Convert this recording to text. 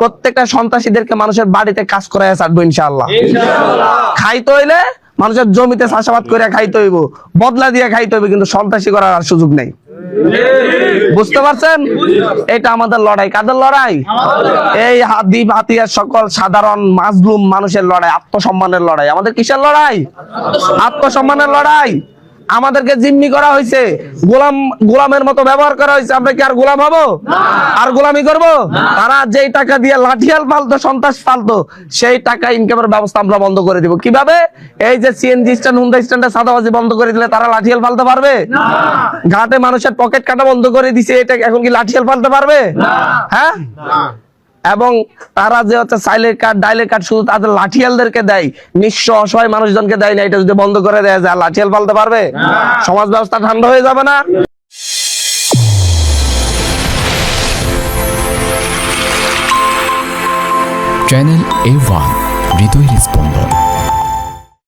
প্রত্যেকটা সন্ত্রাসীদেরকে মানুষের বাড়িতে কাজ করাই ছাড়বো ইনশাআল্লাহ। খাইতে হইলে মানুষের জমিতে চাষাবাদ করে খাইতে হইব। বদলা দিয়ে খাইতে হইব কিন্তু সন্ত্রাসী করার আর সুযোগ নেই। বুঝতে পারছেন? এটা আমাদের লড়াই। কাদের লড়াই? এই হাদি হাতিয়ার সকল সাধারণ মাজলুম মানুষের লড়াই আত্মসম্মানের লড়াই। আমাদের কিসের লড়াই। আত্মসম্মানের লড়াই। আমাদেরকে জিম্মি করা হয়েছে। গোলাম গোলামের মতো ব্যবহার করা হয়েছে। আমরা কি আর গোলাম হব? আর গোলামি করব? তারা যেই টাকা দিয়ে লাঠিয়াল পালতো সন্ত্রাস পালতো সেই টাকা ইনকামের ব্যবস্থা আমরা বন্ধ করে দিব। কীভাবে? এই যে সিএনজি স্ট্যান্ড হুন্ডা স্ট্যান্ডে সাদাবাজি বন্ধ করে দিলে তারা লাঠিয়াল পালতে পারবে? ঘাটে মানুষের পকেট কাটা বন্ধ করে দিছে এটা এখন কি লাঠিয়াল পালতে পারবে? হ্যাঁ? এবং তারা যে হচ্ছে সাইলের কাঠ ডাইলের কাঠ শুধু তাদের লাঠিয়ালদেরকে দেয় নিঃস্ব অসহায় মানুষজনকে দেয় না এটা যদি বন্ধ করে দেয় যায় লাঠিয়াল পালতে পারবে? সমাজ ব্যবস্থা ঠান্ডা হয়ে যাবে না? চ্যানেল এ ওয়ান হৃদয় স্পন্দন